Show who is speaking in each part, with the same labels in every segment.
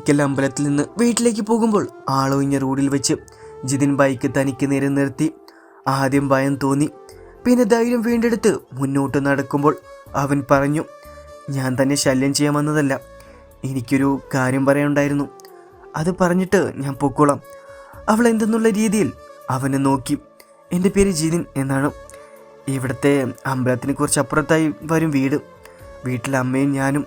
Speaker 1: ഒരിക്കൽ അമ്പലത്തിൽ നിന്ന് വീട്ടിലേക്ക് പോകുമ്പോൾ ആളൊഴിഞ്ഞ റോഡിൽ വെച്ച് ജിതിൻ ബൈക്ക് തനിക്ക് നേരെ നിർത്തി. ആദ്യം ഭയം തോന്നി. പിന്നെ ധൈര്യം വീണ്ടെടുത്ത് മുന്നോട്ട് നടക്കുമ്പോൾ അവൻ പറഞ്ഞു ഞാൻ തന്നെ ശല്യം ചെയ്യാൻ വന്നതല്ല. എനിക്കൊരു കാര്യം പറയാനുണ്ടായിരുന്നു. അത് പറഞ്ഞിട്ട് ഞാൻ പൊക്കോളാം. അവൾ എന്തെന്നുള്ള രീതിയിൽ അവനെ നോക്കി. എന്റെ പേര് ജിതിൻ എന്നാണ്. ഇവിടുത്തെ അമ്പലത്തിന് കുറച്ച് അപ്പുറത്തായി വരും വീട്. വീട്ടിൽ അമ്മയും ഞാനും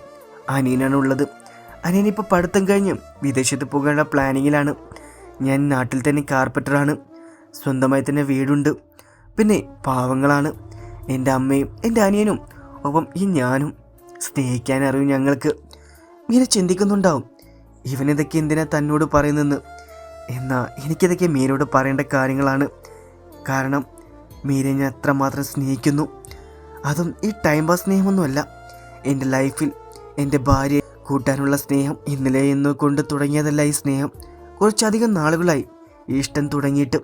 Speaker 1: അനിയനാണ് ഉള്ളത്. അനിയനിപ്പോൾ പഠിത്തം കഴിഞ്ഞ് വിദേശത്ത് പോകാനുള്ള പ്ലാനിങ്ങിലാണ്. ഞാൻ നാട്ടിൽ തന്നെ കാർപ്പറ്ററാണ്. സ്വന്തമായി തന്നെ വീടുണ്ട്. പിന്നെ പാവങ്ങളാണ്. എന്റെ അമ്മയും എന്റെ അനിയനും ഒപ്പം ഈ ഞാനും. സ്നേഹിക്കാൻ അറിയും ഞങ്ങൾക്ക്. ഇങ്ങനെ ചിന്തിക്കുന്നുണ്ടാവും. ഇവനിതൊക്കെ എന്തിനാ തന്നോട് പറയുന്നെന്ന് എന്നാൽ എനിക്കിതൊക്കെ മീരയോട് പറയേണ്ട കാര്യങ്ങളാണ്. കാരണം മീരെ ഞാൻ അത്രമാത്രം സ്നേഹിക്കുന്നു. അതും ഈ ടൈം പാസ് സ്നേഹമൊന്നുമല്ല. എന്റെ ലൈഫിൽ എന്റെ ഭാര്യയെ കൂട്ടാനുള്ള സ്നേഹം ഇന്നലെ എന്ന് കൊണ്ട് തുടങ്ങിയതല്ല ഈ സ്നേഹം. കുറച്ചധികം നാളുകളായി. ഇഷ്ടം തുടങ്ങിയിട്ട്.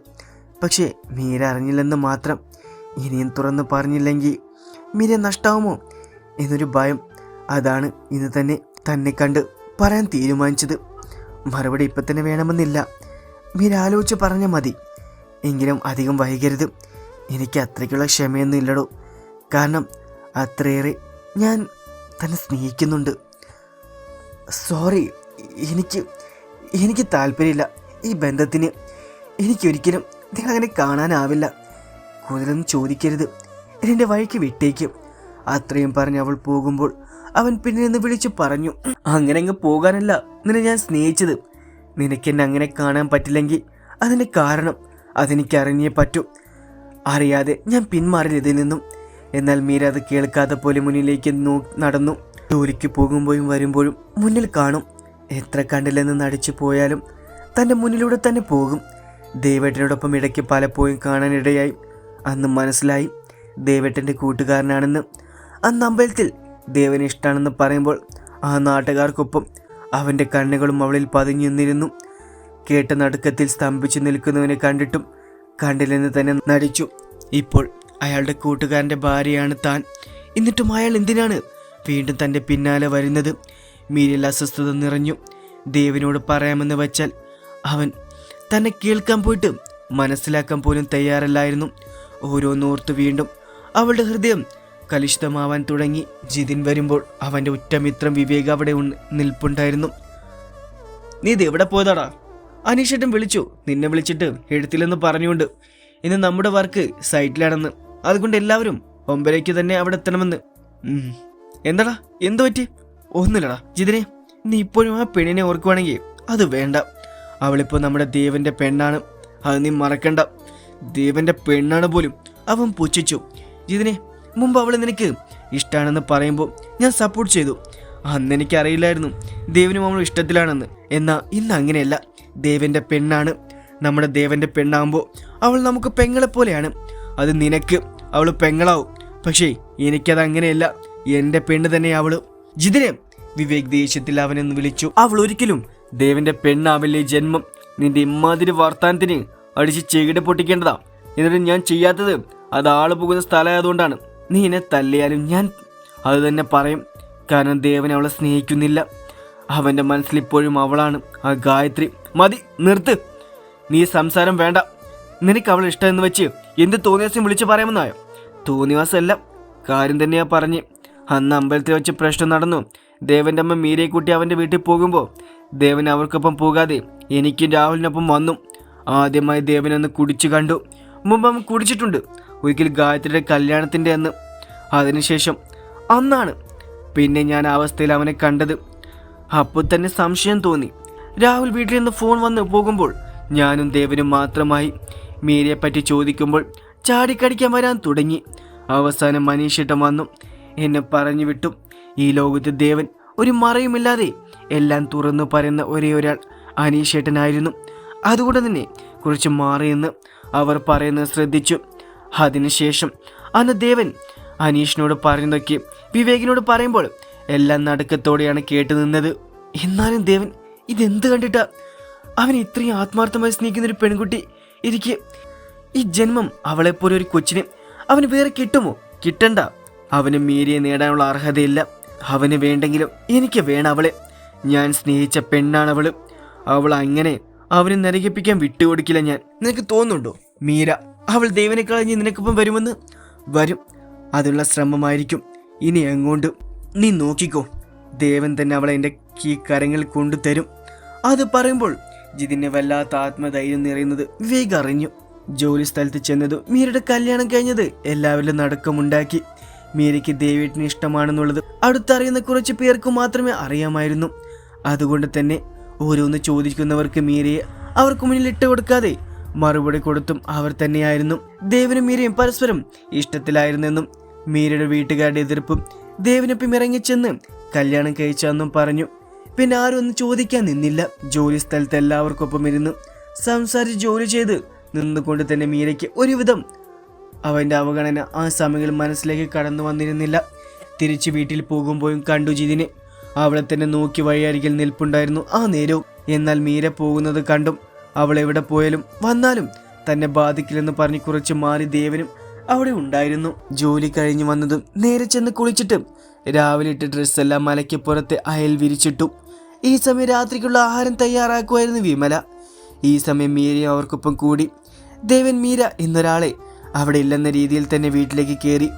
Speaker 1: പക്ഷേ മീര അറിഞ്ഞില്ലെന്ന് മാത്രം. ഇനിയും തുറന്ന് പറഞ്ഞില്ലെങ്കിൽ മീര നഷ്ടാവുമോ? എന്നൊരു ഭയം. അതാണ് ഇന്ന് തന്നെ തന്നെ കണ്ട് പറയാൻ തീരുമാനിച്ചത്. മറുപടി ഇപ്പം തന്നെ വേണമെന്നില്ല. മീര ആലോചിച്ച് പറഞ്ഞാൽ മതി. എങ്കിലും അധികം വൈകരുത്. എനിക്ക് അത്രയ്ക്കുള്ള ക്ഷമയൊന്നും ഇല്ലടോ. കാരണം അത്രയേറെ ഞാൻ തന്നെ സ്നേഹിക്കുന്നുണ്ട്. സോറി എനിക്ക് എനിക്ക് താല്പര്യമില്ല ഈ ബന്ധത്തിന്. എനിക്കൊരിക്കലും നിങ്ങളങ്ങനെ കാണാനാവില്ല. കൂടുതലൊന്നും ചോദിക്കരുത്. എന്റെ വഴിക്ക് വിട്ടേക്കും. അത്രയും പറഞ്ഞ് അവൾ പോകുമ്പോൾ അവൻ പിന്നെ നിന്ന് വിളിച്ചു പറഞ്ഞു അങ്ങനെ അങ്ങ് പോകാനല്ല നിന്നെ ഞാൻ സ്നേഹിച്ചത്. നിനക്കെന്നെ അങ്ങനെ കാണാൻ പറ്റില്ലെങ്കിൽ അതിന് കാരണം അതെനിക്ക് അറിഞ്ഞേ പറ്റൂ. അറിയാതെ ഞാൻ പിന്മാറില്ല ഇതിൽ നിന്നും. എന്നാൽ മീര അത് കേൾക്കാത്ത പോലെ മുന്നിലേക്ക് നടന്നു. ജോലിക്ക് പോകുമ്പോഴും വരുമ്പോഴും മുന്നിൽ കാണും. എത്ര കണ്ടില്ലെന്ന് നടിച്ചു പോയാലും തന്റെ മുന്നിലൂടെ തന്നെ പോകും. ദേവേട്ടനോടൊപ്പം ഇടയ്ക്ക് പലപ്പോഴും കാണാനിടയായി. അന്ന് മനസ്സിലായി ദേവേട്ടന്റെ കൂട്ടുകാരനാണെന്ന്. അന്ന് അമ്പലത്തിൽ ദേവന് ഇഷ്ടമാണെന്ന് പറയുമ്പോൾ ആ നാട്ടുകാർക്കൊപ്പം അവന്റെ കണ്ണുകളും അവളിൽ പതിഞ്ഞു നിന്നിരുന്നു. കേട്ട നടുക്കത്തിൽ സ്തംഭിച്ചു നിൽക്കുന്നവനെ കണ്ടിട്ടും കണ്ടില്ലെന്ന് തന്നെ നടിച്ചു. ഇപ്പോൾ അയാളുടെ കൂട്ടുകാരന്റെ ഭാര്യയാണ് താൻ. എന്നിട്ടും അയാൾ എന്തിനാണ് വീണ്ടും തന്റെ പിന്നാലെ വരുന്നത്. മീരിൽ അസ്വസ്ഥത നിറഞ്ഞു. ദേവിനോട് പറയാമെന്ന് വച്ചാൽ അവൻ തന്നെ കേൾക്കാൻ പോയിട്ട് മനസ്സിലാക്കാൻ പോലും തയ്യാറല്ലായിരുന്നു. ഓരോന്നോർത്ത് വീണ്ടും അവളുടെ ഹൃദയം കലുഷിതമാവാൻ തുടങ്ങി. ജിതിൻ വരുമ്പോൾ അവന്റെ ഉറ്റമിത്രം വിവേക് അവിടെ നിൽപ്പുണ്ടായിരുന്നു. നീ ഇത് എവിടെ പോയതാടാ? അനീഷേട്ടൻ വിളിച്ചു. നിന്നെ വിളിച്ചിട്ട് എഴുത്തില്ലെന്ന് പറഞ്ഞുകൊണ്ട്. ഇന്ന് നമ്മുടെ വർക്ക് സൈറ്റിലാണെന്ന്. അതുകൊണ്ട് എല്ലാവരും ഒമ്പരയ്ക്ക് തന്നെ അവിടെ എത്തണമെന്ന്. എന്താടാ? എന്തു പറ്റി? ഒന്നുമില്ലടാ. ജിതിനെ നീ ഇപ്പോഴും ആ പെണ്ണിനെ ഓർക്കുവാണെങ്കിൽ അത് വേണ്ട. അവളിപ്പോൾ നമ്മുടെ ദേവന്റെ പെണ്ണാണ്. അത് നീ മറക്കണ്ട. ദേവന്റെ പെണ്ണാണ് പോലും അവൻ പുച്ഛിച്ചു. ജിതിനെ മുമ്പ് അവൾ നിനക്ക് ഇഷ്ടമാണെന്ന് പറയുമ്പോൾ ഞാൻ സപ്പോർട്ട് ചെയ്തു. അന്ന് എനിക്കറിയില്ലായിരുന്നു ദേവനും അവൾ ഇഷ്ടത്തിലാണെന്ന്. എന്നാൽ ഇന്ന് അങ്ങനെയല്ല. ദേവന്റെ പെണ്ണാണ്. നമ്മുടെ ദേവന്റെ പെണ്ണാകുമ്പോൾ അവൾ നമുക്ക് പെങ്ങളെ പോലെയാണ് അത് നിനക്ക് അവൾ പെങ്ങളാവും. പക്ഷേ എനിക്കത് അങ്ങനെയല്ല എന്റെ പെണ്ണ് തന്നെ അവൾ. ജിതിനെ വിവേക് ദേഷ്യത്തിൽ അവനെന്ന് വിളിച്ചു. അവൾ ഒരിക്കലും ദേവന്റെ പെണ്ണാവില്ലേ ജന്മം നിന്റെ ഇമ്മാതിരി വർത്താനത്തിന് അടിച്ച് ചെകിട പൊട്ടിക്കേണ്ടതാ. എന്നിട്ട് ഞാൻ ചെയ്യാത്തത് അത് ആൾ പോകുന്ന സ്ഥലമായതുകൊണ്ടാണ്. നീ എന്നെ തല്ലിയാലും ഞാൻ അത് തന്നെ പറയും. കാരണം ദേവൻ അവളെ സ്നേഹിക്കുന്നില്ല. അവന്റെ മനസ്സിൽ ഇപ്പോഴും അവളാണ്. ആ ഗായത്രി. മതി നിർത്ത്. നീ സംസാരം വേണ്ട. നിനക്ക് അവൾ ഇഷ്ടമെന്ന് വെച്ച് എന്ത് തോന്നിയാസം വിളിച്ചു പറയാമെന്നായോ? തോന്നിയാസമല്ല കാര്യം തന്നെയാ പറഞ്ഞ്. അന്ന് അമ്പലത്തിൽ വെച്ച് പ്രശ്നം നടന്നു. ദേവന്റെ അമ്മ മീരയെ കൂട്ടി അവന്റെ വീട്ടിൽ പോകുമ്പോൾ ദേവൻ അവർക്കൊപ്പം പോകാതെ എനിക്കും രാഹുലിനൊപ്പം വന്നു. ആദ്യമായി ദേവനൊന്ന് കുടിച്ചു കണ്ടു. മുമ്പ് അവൻ കുടിച്ചിട്ടുണ്ട്. ഒരിക്കൽ ഗായത്രിയുടെ കല്യാണത്തിന്റെ അന്ന്. അതിനുശേഷം അന്നാണ് പിന്നെ ഞാൻ ആ അവസ്ഥയിൽ അവനെ കണ്ടത്. അപ്പോൾ തന്നെ സംശയം തോന്നി. രാഹുൽ വീട്ടിൽ നിന്ന് ഫോൺ വന്ന് പോകുമ്പോൾ ഞാനും ദേവനും മാത്രമായി മീരയെ പറ്റി ചോദിക്കുമ്പോൾ ചാടിക്കടിക്കാൻ വരാൻ തുടങ്ങി. അവസാനം മനീഷിട്ടം വന്നു. എന്നെ പറഞ്ഞു വിട്ടു. ഈ ലോകത്തെ ദേവൻ ഒരു മറയുമില്ലാതെ എല്ലാം തുറന്നു പറയുന്ന ഒരേ ഒരാൾ അനീഷേട്ടനായിരുന്നു. അതുകൊണ്ട് തന്നെ കുറച്ച് മാറിയെന്ന് അവർ പറയുന്നത് ശ്രദ്ധിച്ചു. അതിനുശേഷം അന്ന് ദേവൻ അനീഷിനോട് പറയുന്നതൊക്കെ വിവേകിനോട് പറയുമ്പോൾ എല്ലാം നടുക്കത്തോടെയാണ് കേട്ടു നിന്നത്. എന്നാലും ദേവൻ ഇതെന്ത് കണ്ടിട്ടാ? അവൻ ഇത്രയും ആത്മാർത്ഥമായി സ്നേഹിക്കുന്ന ഒരു പെൺകുട്ടി. എനിക്ക് ഈ ജന്മം അവളെപ്പോലെ ഒരു കൊച്ചിനെ അവന് വേറെ കിട്ടുമോ? കിട്ടണ്ട. അവന് മീരിയെ നേടാനുള്ള അർഹതയില്ല. അവന് വേണ്ടെങ്കിലും എനിക്ക് വേണം അവളെ. ഞാൻ സ്നേഹിച്ച പെണ്ണാണവൾ അവൾ അങ്ങനെ അവനെ നരകിപ്പിക്കാൻ വിട്ടുകൊടുക്കില്ല ഞാൻ. നിനക്ക് തോന്നുന്നുണ്ടോ? മീര അവൾ ദൈവനെ കളഞ്ഞ് നിനക്കൊപ്പം വരുമെന്ന്? വരും. അതിനുള്ള ശ്രമമായിരിക്കും. ഇനി എങ്ങോട്ട്? നീ നോക്കിക്കോ. ദേവൻ തന്നെ അവളെ എന്റെ കീ കരങ്ങൾ കൊണ്ടുതരും. അത് പറയുമ്പോൾ ജിതിനെ വല്ലാത്ത ആത്മധൈര്യം നിറയുന്നത് വേഗം അറിഞ്ഞു. ജോലി സ്ഥലത്ത് ചെന്നതും മീരയുടെ കല്യാണം കഴിഞ്ഞത് എല്ലാവരിലും നടക്കമുണ്ടാക്കി. മീരയ്ക്ക് ദേവേട്ടിന് ഇഷ്ടമാണെന്നുള്ളത് അടുത്തറിയുന്ന കുറച്ച് പേർക്ക് മാത്രമേ അറിയാമായിരുന്നു. അതുകൊണ്ട് തന്നെ ഓരോന്ന് ചോദിക്കുന്നവർക്ക് മീരയെ അവർക്ക് മുന്നിൽ ഇട്ട് കൊടുക്കാതെ മറുപടി കൊടുത്തും അവർ തന്നെയായിരുന്നു. ദേവനും മീരയും പരസ്പരം ഇഷ്ടത്തിലായിരുന്നെന്നും മീരയുടെ വീട്ടുകാരുടെ എതിർപ്പും ദേവനൊപ്പം ഇറങ്ങിച്ചെന്ന് കല്യാണം കഴിച്ചെന്നും പറഞ്ഞു. പിന്നെ ആരും ഒന്നും ചോദിക്കാൻ നിന്നില്ല. ജോലി സ്ഥലത്ത് എല്ലാവർക്കൊപ്പം ഇരുന്ന് സംസാരിച്ച് ജോലി ചെയ്ത് നിന്നുകൊണ്ട് തന്നെ മീരയ്ക്ക് ഒരുവിധം അവന്റെ അവഗണന ആ സമയങ്ങളിൽ മനസ്സിലേക്ക് കടന്നു വന്നിരുന്നില്ല. തിരിച്ച് വീട്ടിൽ പോകുമ്പോഴും കണ്ടു ജിതിനെ. അവളെ തന്നെ നോക്കി വഴിയരികിൽ നിൽപ്പുണ്ടായിരുന്നു ആ നേരവും. എന്നാൽ മീര പോകുന്നത് കണ്ടും അവൾ എവിടെ പോയാലും വന്നാലും തന്നെ ബാധിക്കില്ലെന്ന് പറഞ്ഞ് കുറച്ച് മാറി ദേവനും അവിടെ ഉണ്ടായിരുന്നു. ജോലി കഴിഞ്ഞു വന്നതും നേരെ ചെന്ന് കുളിച്ചിട്ട് രാവിലെ ഇട്ട് ഡ്രസ്സെല്ലാം മലയ്ക്ക് പുറത്തെ അയൽ വിരിച്ചിട്ടു. ഈ സമയം രാത്രിക്കുള്ള ആഹാരം തയ്യാറാക്കുമായിരുന്നു വിമല. ഈ സമയം മീരയും അവർക്കൊപ്പം കൂടി. ദേവൻ മീര എന്നൊരാളെ അവിടെ ഇല്ലെന്ന രീതിയിൽ തന്നെ വീട്ടിലേക്ക് കയറി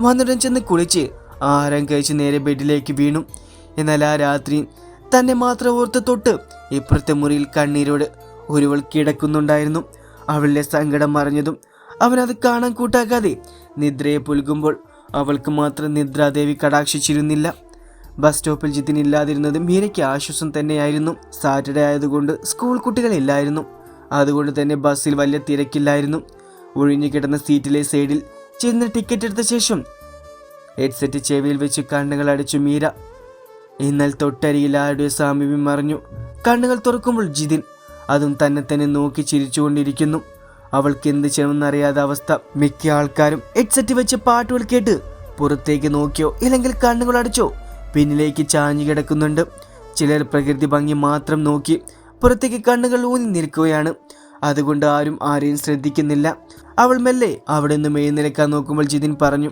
Speaker 1: വന്നിടം ചെന്ന് കുളിച്ച് ആഹാരം കഴിച്ച് നേരെ ബെഡിലേക്ക് വീണു. എന്നാൽ ആ രാത്രി തന്നെ മാത്രം ഓർത്ത് തൊട്ട് ഇപ്പുറത്തെ മുറിയിൽ കണ്ണീരോട് ഒരുവൾ കിടക്കുന്നുണ്ടായിരുന്നു. അവളുടെ സങ്കടം മറിഞ്ഞതും അവനത് കാണാൻ കൂട്ടാക്കാതെ നിദ്രയെ പുൽകുമ്പോൾ അവൾക്ക് മാത്രം നിദ്രാദേവി കടാക്ഷിച്ചിരുന്നില്ല. ബസ് സ്റ്റോപ്പിൽ ജിതിൻ ജിത്തിനില്ലാതിരുന്നത് മീരയ്ക്ക് ആശ്വാസം തന്നെയായിരുന്നു. സാറ്റർഡേ ആയതുകൊണ്ട് സ്കൂൾ കുട്ടികളില്ലായിരുന്നു. അതുകൊണ്ട് തന്നെ ബസ്സിൽ വലിയ തിരക്കില്ലായിരുന്നു. ഒഴിഞ്ഞു കിടന്ന സീറ്റിലെ സൈഡിൽ ചെന്ന് ടിക്കറ്റ് എടുത്ത ശേഷം ഹെഡ്സെറ്റ് ചെവിയിൽ വെച്ച് കണ്ണുകൾ അടിച്ചു മീര. എന്നാൽ തൊട്ടരിയിൽ ആരുടെ സാമീപ്യം മറിഞ്ഞു. കണ്ണുകൾ തുറക്കുമ്പോൾ ജിതിൻ അതും തന്നെ തന്നെ നോക്കി ചിരിച്ചുകൊണ്ടിരിക്കുന്നു. അവൾക്ക് എന്ത് ചെയ്യണമെന്നറിയാത്ത അവസ്ഥ. മിക്ക ആൾക്കാരും ഹെഡ്സെറ്റ് വെച്ച് പാട്ടുകൾ കേട്ട് പുറത്തേക്ക് നോക്കിയോ ഇല്ലെങ്കിൽ കണ്ണുകൾ അടിച്ചോ പിന്നിലേക്ക് ചാഞ്ഞു കിടക്കുന്നുണ്ട്. ചിലർ പ്രകൃതി ഭംഗി മാത്രം നോക്കി പുറത്തേക്ക് കണ്ണുകൾ ഊന്നി നിൽക്കുകയാണ്. അതുകൊണ്ട് ആരും ആരെയും ശ്രദ്ധിക്കുന്നില്ല. അവൾ മെല്ലെ അവിടെ നിന്ന് മേയുന്നിലേക്കാൻ നോക്കുമ്പോൾ ജിതിൻ പറഞ്ഞു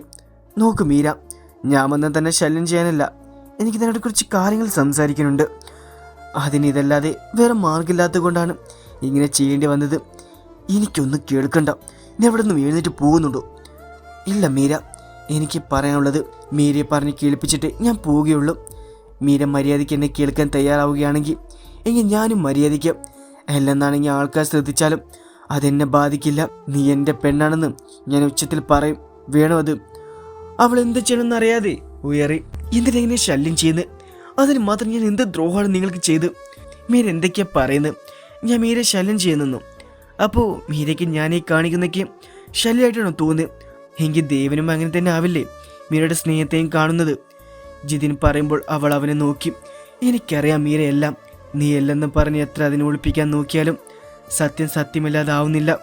Speaker 1: നോക്കു മീര ഞാൻ വന്നാൽ തന്നെ ശല്യം ചെയ്യാനല്ല. എനിക്ക് നിന്നോട് കുറച്ച് കാര്യങ്ങൾ സംസാരിക്കാനുണ്ട്. അതിന് ഇതല്ലാതെ വേറെ മാർഗമില്ലാത്തത് കൊണ്ടാണ് ഇങ്ങനെ ചെയ്യേണ്ടി വന്നത്. എനിക്കൊന്നും കേൾക്കണ്ട. നീ അവിടെ നിന്ന് എഴുന്നേറ്റ് പോകുന്നുണ്ടോ? ഇല്ല മീര എനിക്ക് പറയാനുള്ളത് മീരയെ പറഞ്ഞ് കേൾപ്പിച്ചിട്ട് ഞാൻ പോവുകയുള്ളൂ. മീര മര്യാദയ്ക്ക് എന്നെ കേൾക്കാൻ തയ്യാറാവുകയാണെങ്കിൽ എങ്കിൽ ഞാനും മര്യാദയ്ക്ക്. അല്ലെന്നാണെങ്കിൽ ആൾക്കാർ ശ്രദ്ധിച്ചാലും അതെന്നെ ബാധിക്കില്ല. നീ എന്റെ പെണ്ണാണെന്ന് ഞാൻ ഉച്ചത്തിൽ പറയും. വേണോ അത്? അവൾ എന്ത് ചെയ്യണമെന്ന് അറിയാതെ ഉയറി. എന്തിനെങ്ങനെ ശല്യം ചെയ്യുന്നത് അതിന് മാത്രം ഞാൻ എന്ത് ദ്രോഹമാണ് നിങ്ങൾക്ക് ചെയ്ത്? മീര എന്തൊക്കെയാ പറയുന്നത് ഞാൻ മീര ശല്യം ചെയ്യുന്നു അപ്പോൾ മീരയ്ക്ക് ഞാൻ ഈ കാണിക്കുന്നൊക്കെ ശല്യമായിട്ടാണോ തോന്നുന്നത് എങ്കിൽ ദേവനും അങ്ങനെ തന്നെ ആവില്ലേ? മീരയുടെ സ്നേഹത്തെയും കാണുന്നത്. ജിതിൻ പറയുമ്പോൾ അവൾ അവനെ നോക്കി. എനിക്കറിയാം മീരയെല്ലാം. നീ എല്ലെന്ന് പറഞ്ഞ് എത്ര അതിനെ ഒളിപ്പിക്കാൻ നോക്കിയാലും സത്യം സത്യമല്ലാതാവുന്നില്ല.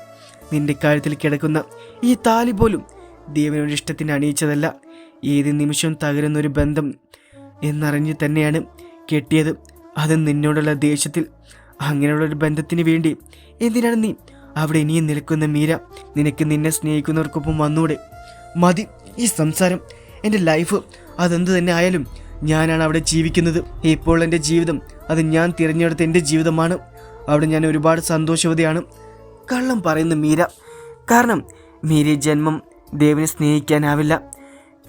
Speaker 1: നിന്റെ കാര്യത്തിൽ കിടക്കുന്ന ഈ താലി പോലും ദേവനോട് ഇഷ്ടത്തിന് അണിയിച്ചതല്ല. ഏത് നിമിഷവും തകരുന്ന ഒരു ബന്ധം എന്നറിഞ്ഞ് തന്നെയാണ് കെട്ടിയത്. അത് നിന്നോടുള്ള ദേഷ്യത്തിൽ അങ്ങനെയുള്ള ഒരു ബന്ധത്തിന് വേണ്ടി. എന്തിനാണ് നീ അവിടെ ഇനിയും നിൽക്കുന്ന മീര? നിനക്ക് നിന്നെ സ്നേഹിക്കുന്നവർക്കൊപ്പം വന്നൂടെ? മതി ഈ സംസാരം. എന്റെ ലൈഫ് അതെന്ത് തന്നെ ആയാലും ഞാനാണ് അവിടെ ജീവിക്കുന്നത്. ഇപ്പോൾ എന്റെ ജീവിതം അത് ഞാൻ തിരഞ്ഞെടുത്ത എന്റെ ജീവിതമാണ്. അവിടെ ഞാൻ ഒരുപാട് സന്തോഷവതിയാണ്. കള്ളം പറയുന്ന മീര. കാരണം മീര ജന്മം ദേവനെ സ്നേഹിക്കാനാവില്ല.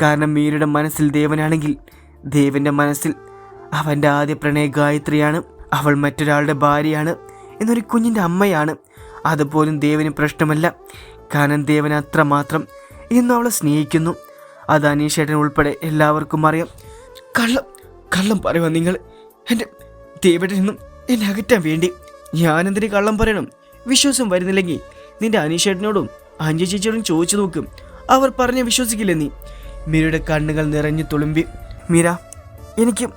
Speaker 1: കാരണം മീരയുടെ മനസ്സിൽ ദേവനാണെങ്കിൽ ദേവന്റെ മനസ്സിൽ അവന്റെ ആദ്യ പ്രണയ ഗായത്രിയാണ്. അവൾ മറ്റൊരാളുടെ ഭാര്യയാണ് എന്നൊരു കുഞ്ഞിന്റെ അമ്മയാണ്. അതുപോലും ദേവന് പ്രശ്നമല്ല. കാരണം ദേവൻ അത്രമാത്രം ഇന്നും അവളെ സ്നേഹിക്കുന്നു. അത് അനീഷേട്ടൻ ഉൾപ്പെടെ എല്ലാവർക്കും അറിയാം. കള്ളം കള്ളം പറയുക നിങ്ങൾ. എന്റെ ദേവനിൽ നിന്നും എന്നെ അകറ്റാൻ വേണ്ടി. ഞാനെന്തിന് കള്ളം പറയണം? വിശ്വാസം വരുന്നില്ലെങ്കിൽ നിന്റെ അനീഷേട്ടനോടും അഞ്ചു ചേച്ചിയോടും ചോദിച്ചു നോക്കും. അവർ പറഞ്ഞ വിശ്വസിക്കില്ല നീ? മീരയുടെ കണ്ണുകൾ നിറഞ്ഞു തുളുമ്പി. മീര എനിക്ക്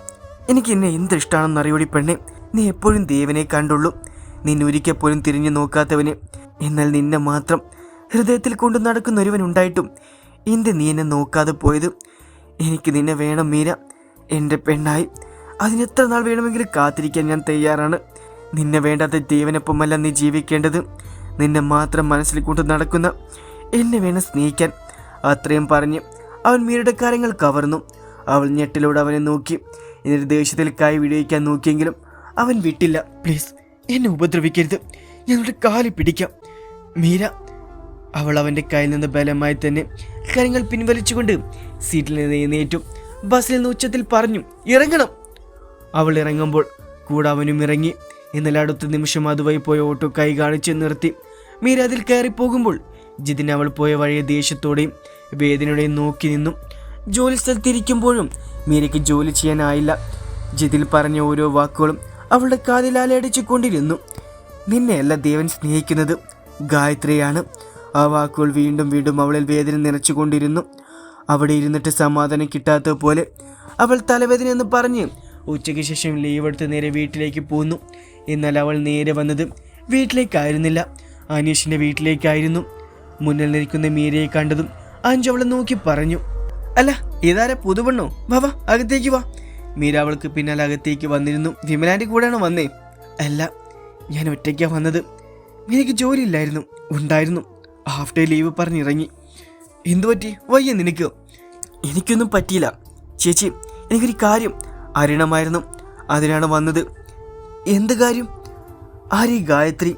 Speaker 1: എനിക്ക് എന്നെ എന്ത് ഇഷ്ടമാണെന്ന് അറിയോടി പെണ്ണെ. നീ എപ്പോഴും ദേവനെ കണ്ടുള്ളൂ. നിന്നൊരിക്കൽ പോലും തിരിഞ്ഞു നോക്കാത്തവന്. എന്നാൽ നിന്നെ മാത്രം ഹൃദയത്തിൽ കൊണ്ടു നടക്കുന്ന ഒരുവൻ ഉണ്ടായിട്ടും എന്ത് നീ എന്നെ നോക്കാതെ പോയത്? എനിക്ക് നിന്നെ വേണം മീര. എന്റെ പെണ്ണായി. അതിനെത്ര നാൾ വേണമെങ്കിലും കാത്തിരിക്കാൻ ഞാൻ തയ്യാറാണ്. നിന്നെ വേണ്ടാത്ത ദൈവനൊപ്പമല്ല നീ ജീവിക്കേണ്ടത്. നിന്നെ മാത്രം മനസ്സിൽ കൊണ്ട് നടക്കുന്ന എന്നെ വേണം സ്നേഹിക്കാൻ. അത്രയും പറഞ്ഞ് അവൻ മീരയുടെ കാര്യങ്ങൾ കവർന്നു. അവൾ ഞെട്ടിലൂടെ അവനെ നോക്കി. എന്നിട്ട് ദേഷ്യത്തിൽ കൈ വിടിയിക്കാൻ നോക്കിയെങ്കിലും അവൻ വിട്ടില്ല. പ്ലീസ് എന്നെ ഉപദ്രവിക്കരുത്. ഞങ്ങളുടെ കാലി പിടിക്കാം. മീര അവൾ അവന്റെ കയ്യിൽ നിന്ന് ബലമായി തന്നെ കാര്യങ്ങൾ പിൻവലിച്ചുകൊണ്ട് സീറ്റിൽ നിന്ന് എഴുന്നേറ്റു. ബസ്സിൽ നിന്ന് ഉച്ചത്തിൽ പറഞ്ഞു ഇറങ്ങണം. അവൾ ഇറങ്ങുമ്പോൾ കൂടെ അവനും ഇറങ്ങി. എന്നാൽ അടുത്ത നിമിഷം അതുവഴി പോയ ഓട്ടോ കൈ കാണിച്ച് നിർത്തി. മീര അതിൽ കയറി പോകുമ്പോൾ ജിതിൻ അവൾ പോയ വഴിയെ ദേഷ്യത്തോടെയും വേദനയോടെയും നോക്കി നിന്നു. ജോലി സ്ഥലത്തിരിക്കുമ്പോഴും മീരയ്ക്ക് ജോലി ചെയ്യാനായില്ല. ജിതിൽ പറഞ്ഞ ഓരോ വാക്കുകളും അവളുടെ കാതിൽ അലയടിച്ചു കൊണ്ടിരുന്നു നിന്നെയല്ല ദേവൻ സ്നേഹിക്കുന്നത്? ഗായത്രിയാണ്. ആ വാക്കുകൾ വീണ്ടും വീണ്ടും അവളിൽ വേദന നിറച്ചുകൊണ്ടിരുന്നു. അവിടെ ഇരുന്നിട്ട് സമാധാനം കിട്ടാത്ത പോലെ അവൾ തലവേദന എന്ന് പറഞ്ഞ് ഉച്ചയ്ക്ക് ശേഷം ലീവ് എടുത്ത് നേരെ വീട്ടിലേക്ക് പോന്നു. എന്നാൽ അവൾ നേരെ വന്നത് വീട്ടിലേക്കായിരുന്നില്ല. അനീഷിന്റെ വീട്ടിലേക്കായിരുന്നു. മുന്നിൽ നിൽക്കുന്ന മീരയെ കണ്ടതും അഞ്ചു അവളെ നോക്കി പറഞ്ഞു അല്ല ഇതാരാ പുതുപെണ്ണോ? വാ വാ അകത്തേക്ക് വാ. മീര അവൾക്ക് പിന്നാലെ അകത്തേക്ക് വന്നിരുന്നു വിമലാന്റെ കൂടെയാണ് വന്നേ? അല്ല ഞാൻ ഒറ്റയ്ക്കാ വന്നത്. നിനക്ക് ജോലിയില്ലായിരുന്നു ഉണ്ടായിരുന്നു. ഹാഫ് ഡേ ലീവ് പറഞ്ഞിറങ്ങി. എന്തു പറ്റി? വയ്യ നിനക്ക്. എനിക്കൊന്നും പറ്റിയില്ല. ചേച്ചി എനിക്കൊരു കാര്യം അറിയണമായിരുന്നു. അതിനാണ് വന്നത്. എന്ത് കാര്യം? ആരീ ഗായത്രി?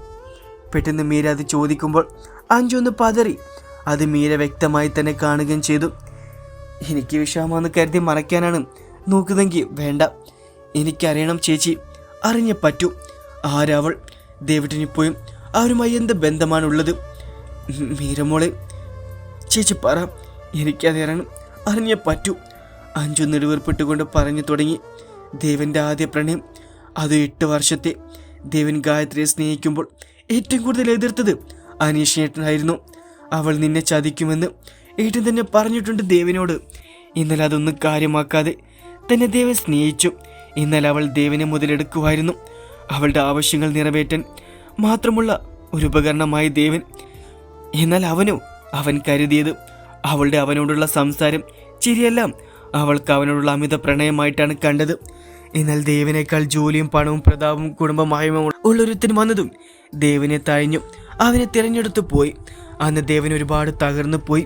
Speaker 1: പെട്ടെന്ന് മീര അത് ചോദിക്കുമ്പോൾ അഞ്ചൊന്ന് പതറി. അത് മീര വ്യക്തമായി തന്നെ കാണുകയും ചെയ്തു. എനിക്ക് വിഷാമെന്ന് കരുതി മറയ്ക്കാനാണ് നോക്കുന്നതെങ്കിൽ വേണ്ട. എനിക്കറിയണം ചേച്ചി അറിഞ്ഞേ പറ്റൂ. ആരവൾ ദേവിട്ടിനിപ്പോയും അവരുമായി എന്ത് ബന്ധമാണുള്ളത്? മീരമോളെ ചേച്ചി പറ. എനിക്കതറിയണം അറിഞ്ഞേ പറ്റൂ. അഞ്ചു നെടുവേർപ്പെട്ടുകൊണ്ട് പറഞ്ഞു തുടങ്ങി. ദേവന്റെ ആദ്യ പ്രണയം അത് എട്ട് വർഷത്തെ ദേവൻ ഗായത്രിയെ സ്നേഹിക്കുമ്പോൾ ഏറ്റവും കൂടുതൽ എതിർത്തത് അനീഷ് ഏട്ടനായിരുന്നു അവൾ നിന്നെ ചതിക്കുമെന്ന് ഏട്ടൻ തന്നെ പറഞ്ഞിട്ടുണ്ട് ദേവനോട്. എന്നാൽ അതൊന്നും കാര്യമാക്കാതെ തന്നെ ദേവൻ സ്നേഹിച്ചു. എന്നാൽ അവൾ ദേവനെ മുതലെടുക്കുമായിരുന്നു. അവളുടെ ആവശ്യങ്ങൾ നിറവേറ്റാൻ മാത്രമുള്ള ഒരു ഉപകരണമായി ദേവൻ. എന്നാൽ അവനോ? അവൻ കരുതിയത് അവളുടെ അവനോടുള്ള സംസാരം ശരിയല്ല. അവൾക്ക് അവനോടുള്ള അമിത പ്രണയമായിട്ടാണ് കണ്ടത്. എന്നാൽ ദേവനേക്കാൾ ജോലിയും പണവും പ്രതാപവും കുടുംബമായും ഉള്ളൊരുത്തിന് വന്നതും ദേവനെ തഴഞ്ഞു. അവനെ തിരഞ്ഞെടുത്തു പോയി. അന്ന് ദേവൻ ഒരുപാട് തകർന്നു പോയി.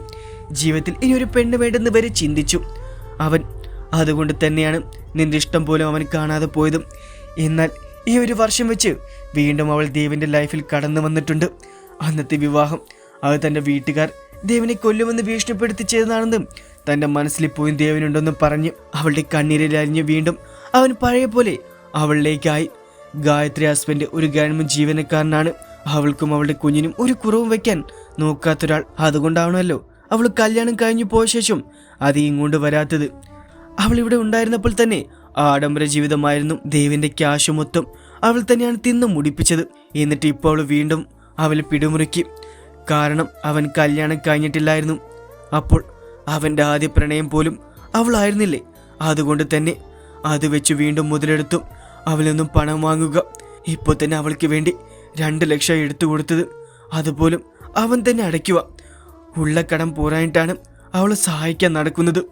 Speaker 1: ജീവിതത്തിൽ ഇനി ഒരു പെണ്ണ് വേണ്ടെന്ന് വരെ ചിന്തിച്ചു. അവൻ അതുകൊണ്ട് തന്നെയാണ് നിന്റെ ഇഷ്ടം പോലും അവൻ കാണാതെ പോയതും. എന്നാൽ ഈ ഒരു വർഷം വെച്ച് വീണ്ടും അവൾ ദേവിന്റെ ലൈഫിൽ കടന്നു വന്നിട്ടുണ്ട്. അന്നത്തെ വിവാഹം അത് തന്റെ വീട്ടുകാർ ദേവനെ കൊല്ലുമെന്ന് ഭീഷണിപ്പെടുത്തി ചെയ്തതാണെന്നും തന്റെ മനസ്സിലിപ്പോഴും ദേവനുണ്ടെന്നും പറഞ്ഞ് അവളുടെ കണ്ണീരിൽ അരിഞ്ഞ് വീണ്ടും അവൻ പഴയ പോലെ അവളിലേക്കായി. ഗായത്രി ഹസ്ബൻഡ് ഒരു ഗവൺമെന്റ് ജീവനക്കാരനാണ്. അവൾക്കും അവളുടെ കുഞ്ഞിനും ഒരു കുറവും വെക്കാൻ നോക്കാത്തൊരാൾ അതുകൊണ്ടാണല്ലോ അവൾ കല്യാണം കഴിഞ്ഞു പോയ ശേഷം അത് ഇങ്ങോട്ട് വരാത്തത്. അവൾ ഇവിടെ ഉണ്ടായിരുന്നപ്പോൾ തന്നെ ആഡംബര ജീവിതമായിരുന്നു ദേവിന്റെ ക്യാഷ് മൊത്തം. അവൾ തന്നെയാണ് തിന്നു മുടിപ്പിച്ചത്. എന്നിട്ട് ഇപ്പോൾ അവൾ വീണ്ടും അവൾ പിടിമുറുക്കി. കാരണം അവൻ കല്യാണം കഴിഞ്ഞിട്ടില്ലായിരുന്നു. അപ്പോൾ അവന്റെ ആദ്യ പ്രണയം പോലും അവളായിരുന്നില്ലേ അതുകൊണ്ട് തന്നെ അത് വെച്ച് വീണ്ടും മുതലെടുത്തു. അവളിൽ നിന്നും പണം വാങ്ങുക. ഇപ്പോൾ തന്നെ അവൾക്ക് വേണ്ടി രണ്ട് ലക്ഷം എടുത്തു കൊടുത്തത്. അതുപോലും അവൻ തന്നെ അടയ്ക്കുക. ഉള്ള കടം പോരായിട്ടാണ് അവളെ സഹായിക്കാൻ നടക്കുന്നത്.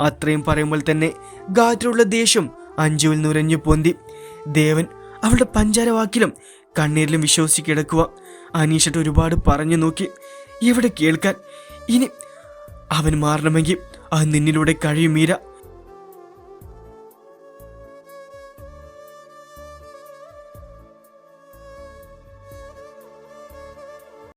Speaker 1: അത്രയും പറയുമ്പോൾ തന്നെ ഗാത്രമുള്ള ദേഷ്യം അഞ്ചുവിൽ നുരഞ്ഞു പൊന്തി. ദേവൻ അവളുടെ പഞ്ചാരവാക്കിലും കണ്ണീരിലും വിശ്വസിച്ച് കിടക്കുക. അനീഷട്ട് ഒരുപാട് പറഞ്ഞു നോക്കി. ഇവിടെ കേൾക്കാൻ? ഇനി അവൻ മാറണമെങ്കിൽ അത് നിന്നിലൂടെ കഴിയും മീര